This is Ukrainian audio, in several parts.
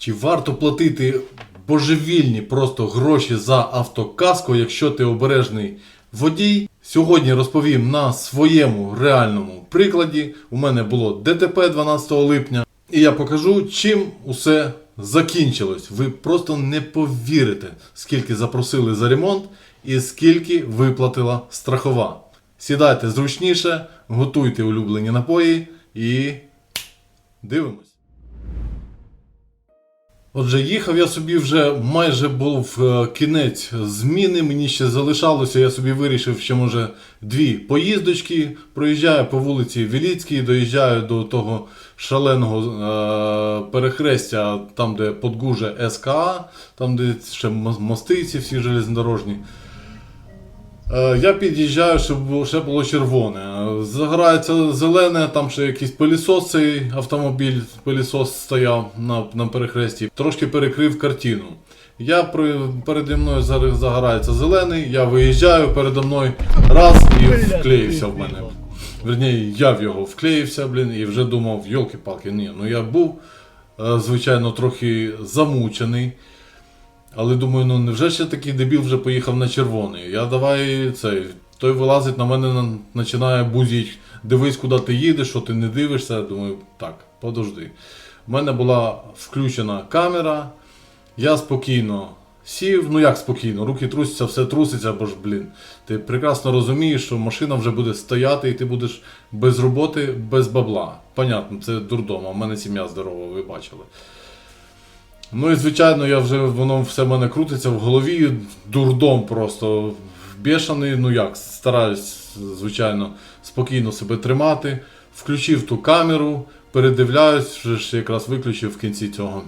Чи варто платити божевільні просто гроші за автокаско, якщо ти обережний водій? Сьогодні розповім на своєму реальному прикладі. У мене було ДТП 12 липня, і я покажу, чим усе закінчилось. Ви просто не повірите, скільки запросили за ремонт і скільки виплатила страхова. Сідайте зручніше, готуйте улюблені напої і дивимось. Отже, їхав я собі вже майже був е, кінець зміни. Мені ще залишалося. Я собі вирішив, що може дві поїздочки. Проїжджаю по вулиці Віліцькій, доїжджаю до того шаленого е- перехрестя, там, де Подгуже СКА, там, де ще мо- мости ці всі железнодорожні. Е, Я під'їжджаю, щоб ще було червоне. Е, Загорається зелене, там ще якийсь пилісос цей автомобіль, пилісос стояв на, на перехресті, трошки перекрив картину. Я при- переді мною загорається зелений, я виїжджаю передо мною раз і вклеївся в мене. Верні, я в його вклеївся, блін, і вже думав, йолки-палки, ні, ну я був, е, звичайно, трохи замучений. Але думаю, ну невже ще такий дебіл вже поїхав на червоний? Я давай цей. Той вилазить на мене, починає бузіть. Дивись, куди ти їдеш, що ти не дивишся. Думаю, так, подожди. У мене була включена камера. Я спокійно сів. Ну як спокійно, руки трусяться, все труситься, бо ж, блін. Ти прекрасно розумієш, що машина вже буде стояти, і ти будеш без роботи, без бабла. Понятно, це дурдом, а в мене сім'я здорова, ви бачили. Ну і звичайно, я вже воно все в мене крутиться в голові, дурдом просто бешений. Ну як, стараюсь, звичайно, спокійно себе тримати. Включив ту камеру, передивляюсь, вже ж якраз виключив в кінці цього.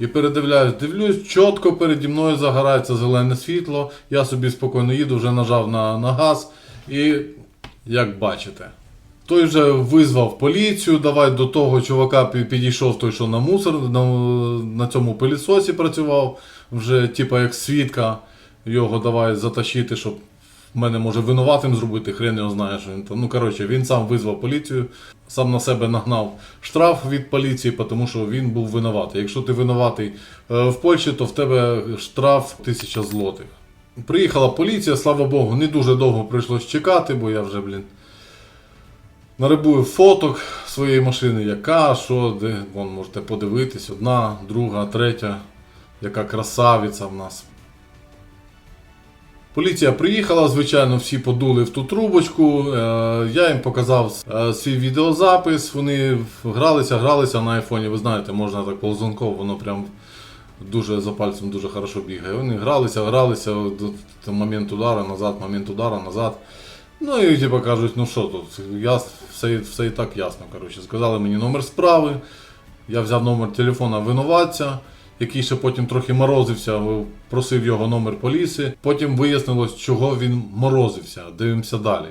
І передивляюсь, дивлюсь, чітко переді мною загорається зелене світло. Я собі спокійно їду, вже нажав на, на газ. І як бачите. Той вже визвав поліцію, давай до того чувака підійшов той, що на мусор, на, на цьому пилісосі працював, вже типа як свідка, його давай затащити, щоб мене може винуватим зробити, хрен його знає, що він там. Ну коротше, він сам визвав поліцію, сам на себе нагнав штраф від поліції, тому що він був винуватий. Якщо ти винуватий е, в Польщі, то в тебе штраф 1000 злотих. Приїхала поліція, слава Богу, не дуже довго прийшлось чекати, бо я вже, блін, нарибую фоток своєї машини, яка, що, де, вон можете подивитись, одна, друга, третя, яка красавиця в нас. Поліція приїхала, звичайно, всі подули в ту трубочку. Е, я їм показав е, свій відеозапис. Вони гралися, гралися на айфоні. Ви знаєте, можна так ползунково, воно прям дуже за пальцем дуже хорошо бігає. Вони гралися, гралися до, момент удара, назад, момент удара, назад. Ну і типу кажуть, ну що тут, я, все, все і так ясно. Коротше. Сказали мені номер справи. Я взяв номер телефона винуватця, який ще потім трохи морозився, просив його номер поліції. Потім вияснилось, чого він морозився. Дивимося далі.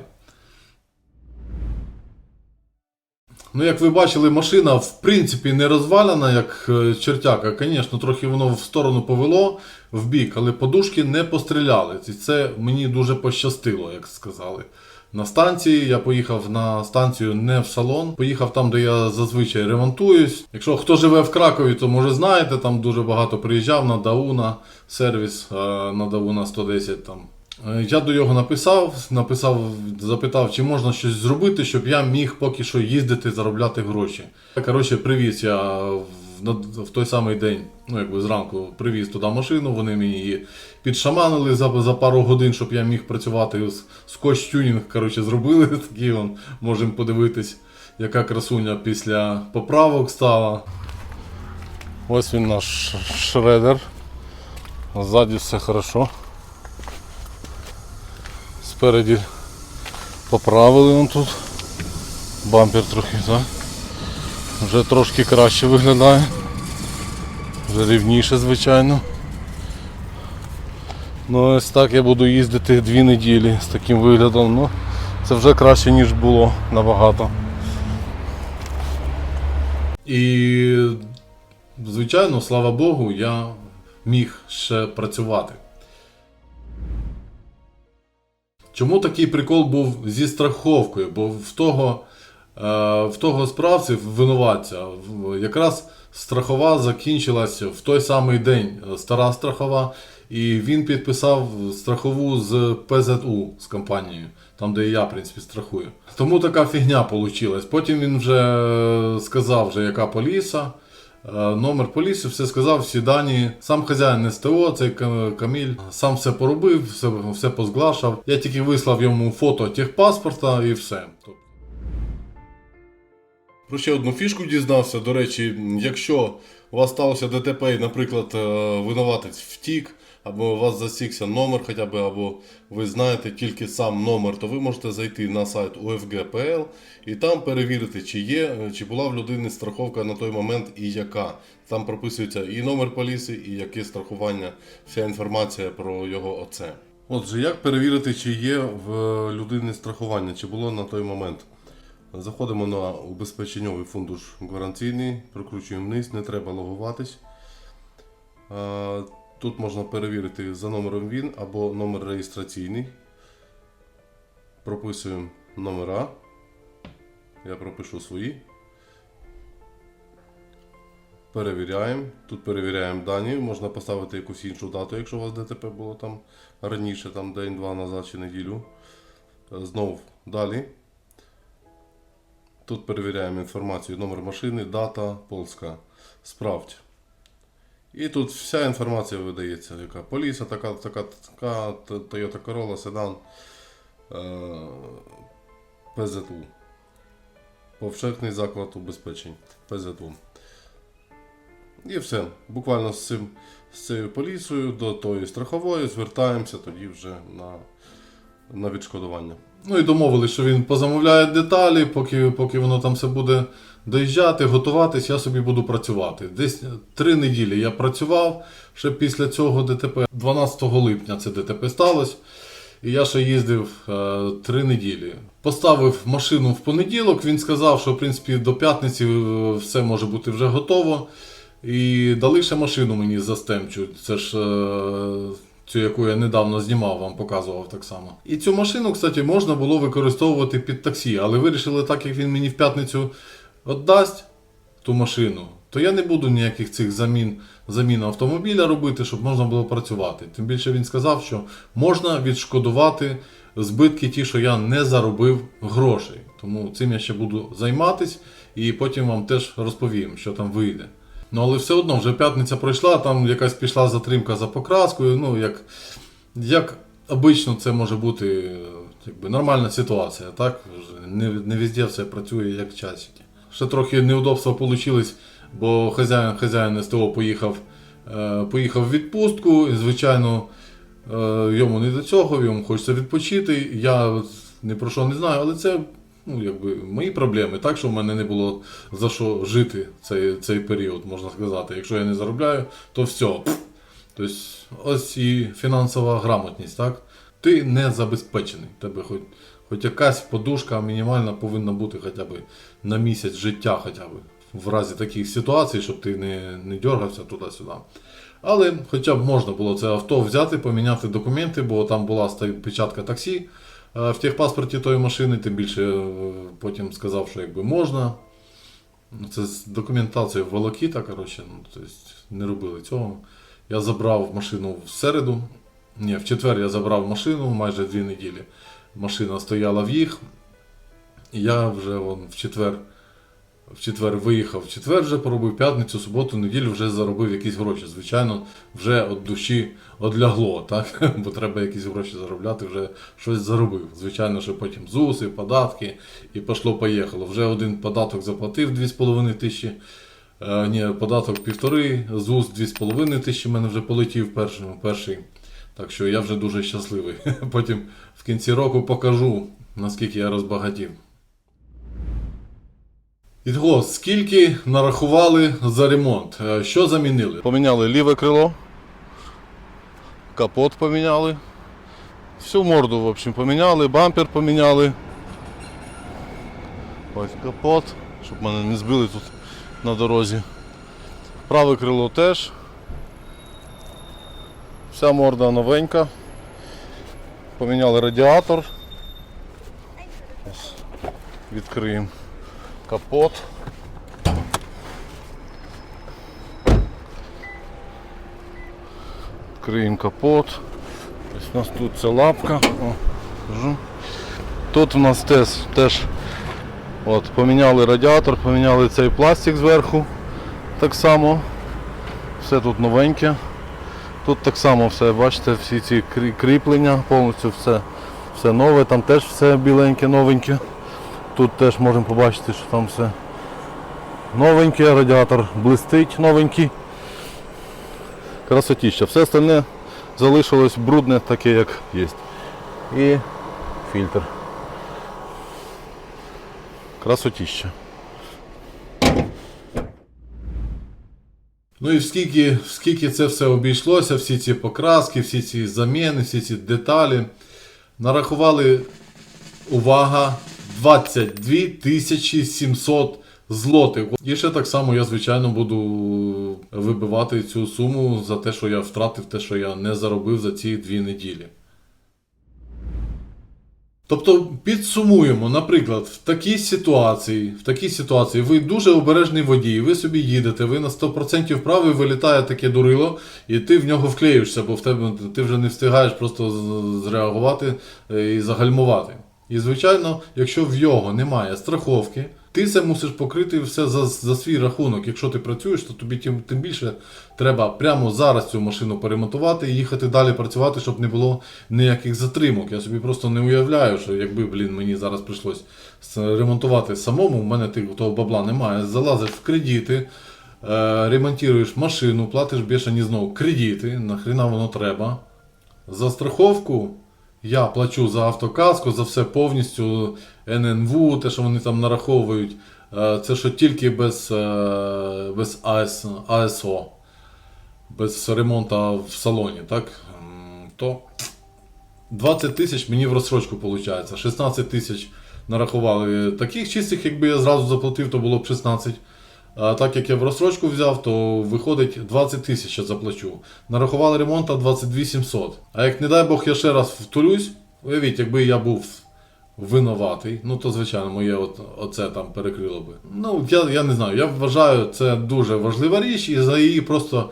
Ну, як ви бачили, машина в принципі не розвалена, як е, чертяка. Звісно, трохи воно в сторону повело в бік, але подушки не постріляли. І це мені дуже пощастило, як сказали. На станції я поїхав на станцію не в салон, поїхав там, де я зазвичай ремонтуюсь. Якщо хто живе в Кракові, то може знаєте, там дуже багато приїжджав на Дауна сервіс е, на Дауна 110 там. Е, Я до його написав, написав, запитав, чи можна щось зробити, щоб я міг поки що їздити, заробляти гроші. Коротше, привіз я в, той самий день, ну якби зранку привіз туди машину, вони мені її підшаманили за, за пару годин, щоб я міг працювати. Скотч тюнінг, коротше, зробили такий он, можемо подивитись, яка красуня після поправок стала. Ось він наш шредер. Ззаді все хорошо. Спереді поправили он тут. Бампер трохи, так? Вже трошки краще виглядає. Вже рівніше, звичайно. Ну ось так я буду їздити дві неділі з таким виглядом. Ну, це вже краще, ніж було набагато. І, звичайно, слава Богу, я міг ще працювати. Чому такий прикол був зі страховкою? Бо в того в того справці, винуватця, якраз страхова закінчилась в той самий день, е, стара страхова, і він підписав страхову з ПЗУ з компанією, там, де я, в принципі, страхую. Тому така фігня вийшла. Потім він вже е, сказав, вже, яка поліса. Е, Номер поліції, все сказав, всі дані. Сам хазяїн СТО, цей Каміль, сам все поробив, все, все позглашав. Я тільки вислав йому фото техпаспорта і все. Про ще одну фішку дізнався. До речі, якщо у вас сталося ДТП, і, наприклад, е, винуватець втік, або у вас засікся номер хоча б, або ви знаєте тільки сам номер, то ви можете зайти на сайт UFG.pl і там перевірити, чи є, чи була в людини страховка на той момент і яка. Там прописується і номер поліси, і яке страхування, вся інформація про його оце. Отже, як перевірити, чи є в людини страхування, чи було на той момент? Заходимо на убезпеченнєвий фундуш гарантійний, прокручуємо вниз, не треба логуватись. Тут можна перевірити за номером ВІН або номер реєстраційний. Прописуємо номера. Я пропишу свої. Перевіряємо. Тут перевіряємо дані. Можна поставити якусь іншу дату, якщо у вас ДТП було там раніше, там день-два назад чи неділю. Е, Знов далі. Тут перевіряємо інформацію, номер машини, дата, полська. Справді. І тут вся інформація видається, яка поліса, така, така, така, Toyota Corolla, е, ПЗУ. Повшехний заклад убезпечень. ПЗУ. І все. Буквально з цим з цією поліцією до тої страхової звертаємося тоді вже на, на відшкодування. Ну і домовились, що він позамовляє деталі, поки, поки воно там все буде доїжджати, готуватись, я собі буду працювати. Десь три неділі я працював ще після цього ДТП. 12 липня це ДТП сталося. І я ще їздив е, три неділі. Поставив машину в понеділок. Він сказав, що в принципі до п'ятниці е, все може бути вже готово. І дали ще машину мені за. Це ж е, цю, яку я недавно знімав, вам показував так само. І цю машину, кстати, можна було використовувати під таксі, але вирішили, так як він мені в п'ятницю віддасть ту машину, то я не буду ніяких цих замін, замін автомобіля робити, щоб можна було працювати. Тим більше він сказав, що можна відшкодувати збитки ті, що я не заробив грошей. Тому цим я ще буду займатись і потім вам теж розповім, що там вийде. Ну але все одно вже п'ятниця пройшла, там якась пішла затримка за покраскою. Ну, як, як обично це може бути якби, нормальна ситуація, так? Не, не везде все працює як часики. Ще трохи неудобства вийшло, бо хазяїн, хазяїн СТО поїхав, е, поїхав в відпустку, і, звичайно, е, йому не до цього, йому хочеться відпочити. Я ні про що не знаю, але це ну, якби, мої проблеми. Так, що в мене не було за що жити цей, цей період, можна сказати. Якщо я не заробляю, то все. Тобто, ось і фінансова грамотність, так? Ти не забезпечений. Тебе хоч, хоч якась подушка мінімальна повинна бути хоча б на місяць життя, хоча б в разі таких ситуацій, щоб ти не, не дергався туди-сюди. Але хоча б можна було це авто взяти, поміняти документи, бо там була печатка таксі в техпаспорті тої машини, тим більше е, потім сказав, що якби можна. Ну, Це з документацією волокіта, коротше, ну, тобто не робили цього. Я забрав машину в середу. Ні, в четвер я забрав машину майже дві неділі. Машина стояла в їх. І я вже вон, в четвер, в четвер виїхав, в четвер вже поробив п'ятницю, суботу, неділю вже заробив якісь гроші. Звичайно, вже від душі одлягло, так? Бо треба якісь гроші заробляти, вже щось заробив. Звичайно, що потім ЗУСи, податки і пішло-поїхало. Вже один податок заплатив 2,5 тисячі. Е, ні, податок півтори, ЗУС 2,5 тисячі в мене вже полетів перший, перший. Так що я вже дуже щасливий. Потім в кінці року покажу, наскільки я розбагатів. Ітого, скільки нарахували за ремонт? Е, Що замінили? Поміняли ліве крило, капот поміняли. Всю морду, в общем, поміняли, бампер поміняли. Ось капот, щоб мене не збили тут на дорозі. Праве крило теж. Вся морда новенька. Поміняли радіатор. Відкриємо. Капот. Відкриємо капот. Ось у нас тут ця лапка. О. Тут у нас теж, теж от, поміняли радіатор, поміняли цей пластик зверху. Так само. Все тут новеньке. Тут так само все, бачите, всі ці кріплення, повністю все, все нове, там теж все біленьке, новеньке. Тут теж можемо побачити, що там все новеньке, радіатор блистить новенький. Красотіща. Все остальне залишилось брудне, таке як є. І фільтр. Красотіща. Ну і скільки, скільки це все обійшлося, всі ці покраски, всі ці заміни, всі ці деталі. Нарахували, увага, 22 тисячі 700 злотих. І ще так само я, звичайно, буду вибивати цю суму за те, що я втратив, те, що я не заробив за ці дві неділі. Тобто підсумуємо, наприклад, в такій ситуації, в такій ситуації ви дуже обережний водій, ви собі їдете, ви на 100% правий вилітає таке дурило, і ти в нього вклеюєшся, бо в тебе ти вже не встигаєш просто зреагувати е, і загальмувати. І звичайно, якщо в його немає страховки, ти це мусиш покрити все за, за свій рахунок. Якщо ти працюєш, то тобі тим, тим більше треба прямо зараз цю машину поремонтувати і їхати далі працювати, щоб не було ніяких затримок. Я собі просто не уявляю, що якби блін, мені зараз прийшлось ремонтувати самому, в мене того бабла немає. Залазиш в кредити, е, ремонтуєш машину, платиш бешені знову кредити, нахріна воно треба. За страховку я плачу за автокаску, за все повністю ННВ, те, що вони там нараховують. Е, Це що тільки без, е, без АС, АСО, без ремонту в салоні, так? То 20 тисяч мені в розсрочку виходить. 16 тисяч нарахували. Таких чистих, якби я зразу заплатив, то було б 16. А так як я в розсрочку взяв, то виходить 20 тисяч я заплачу. Нарахували ремонт 22 700. А як не дай Бог я ще раз втулюсь, уявіть, якби я був винуватий, ну то звичайно моє от, оце там перекрило би. Ну, я, я не знаю, я вважаю, це дуже важлива річ, і за її просто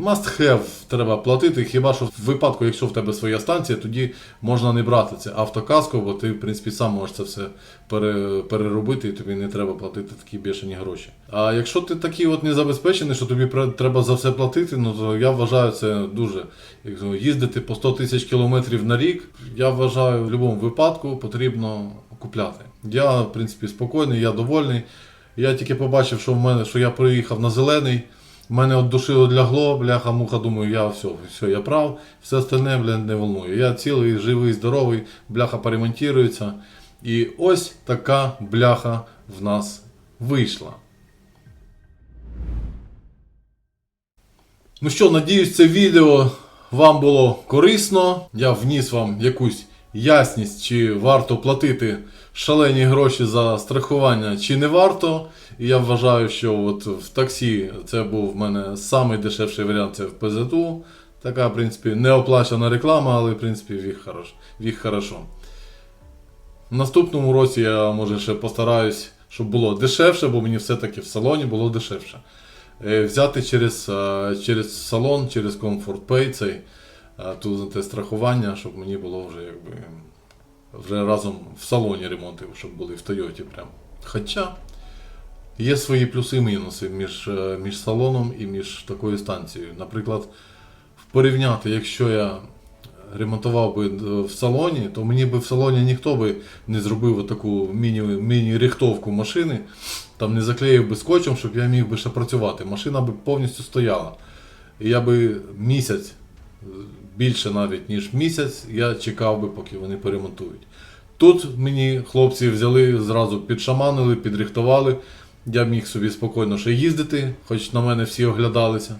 must have треба платити. Хіба що в випадку, якщо в тебе своя станція, тоді можна не брати це автокаско, бо ти, в принципі, сам можеш це все переробити, і тобі не треба платити такі бешені гроші. А якщо ти такий от незабезпечений, що тобі треба за все платити, ну то я вважаю це дуже. Їздити по 100 тисяч кілометрів на рік, я вважаю, в будь-якому випадку потрібно купляти. Я, в принципі, спокійний, я довольний. Я тільки побачив, що в мене, що я приїхав на зелений. Мене от душі одлягло, бляха, муха, думаю, я все, все, я прав, все остальне, бля, не волнує. Я цілий, живий, здоровий, бляха поремонтується. І ось така бляха в нас вийшла. Ну що, надіюсь, це відео вам було корисно. Я вніс вам якусь ясність, чи варто платити шалені гроші за страхування, чи не варто. І я вважаю, що от в таксі це був в мене самий дешевший варіант це в ПЗТУ. Така, в принципі, неоплачена реклама, але в принципі віх хорош, віх хорошо. В наступному році я може ще постараюсь, щоб було дешевше, бо мені все-таки в салоні було дешевше. Е, Взяти через, е, через салон, через Comfort Pay цей, ту, те страхування, щоб мені було вже якби вже разом в салоні ремонти, щоб були в Тойоті прям. Хоча є свої плюси і мінуси між, е, між салоном і між такою станцією. Наприклад, порівняти, якщо я ремонтував би е, в салоні, то мені би в салоні ніхто би не зробив таку міні, міні-рихтовку машини, там не заклеїв би скотчем, щоб я міг би ще працювати. Машина би повністю стояла. І я би місяць, більше навіть ніж місяць, я чекав би, поки вони поремонтують. Тут мені хлопці взяли, зразу підшаманили, підрихтували. Я міг собі спокійно ще їздити, хоч на мене всі оглядалися.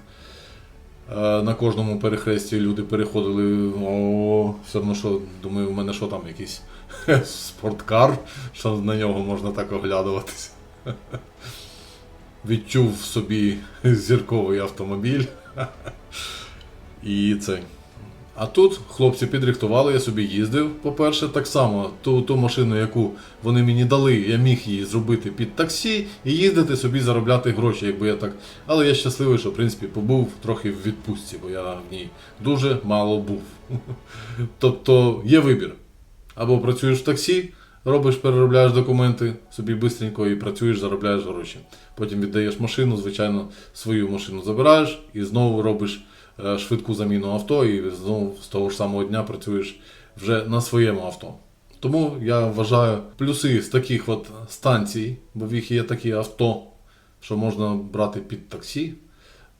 Е, На кожному перехресті люди переходили. О, все одно, що думаю, у мене що там якийсь спорткар, що на нього можна так оглядуватися. Відчув в собі зірковий автомобіль. І це. А тут хлопці підрихтували, я собі їздив. По-перше, так само ту, ту машину, яку вони мені дали, я міг її зробити під таксі і їздити собі заробляти гроші, якби я так. Але я щасливий, що в принципі побув трохи в відпустці, бо я в ній дуже мало був. Тобто є вибір. Або працюєш в таксі, робиш, переробляєш документи собі швидко і працюєш, заробляєш гроші. Потім віддаєш машину, звичайно, свою машину забираєш і знову робиш швидку заміну авто, і знову з того ж самого дня працюєш вже на своєму авто. Тому я вважаю плюси з таких от станцій, бо в їх є такі авто, що можна брати під таксі,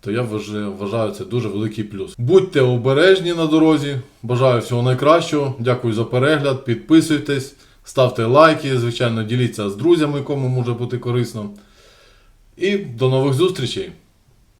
то я вважаю це дуже великий плюс. Будьте обережні на дорозі. Бажаю всього найкращого. Дякую за перегляд. Підписуйтесь, ставте лайки, звичайно, діліться з друзями, кому може бути корисно. І до нових зустрічей!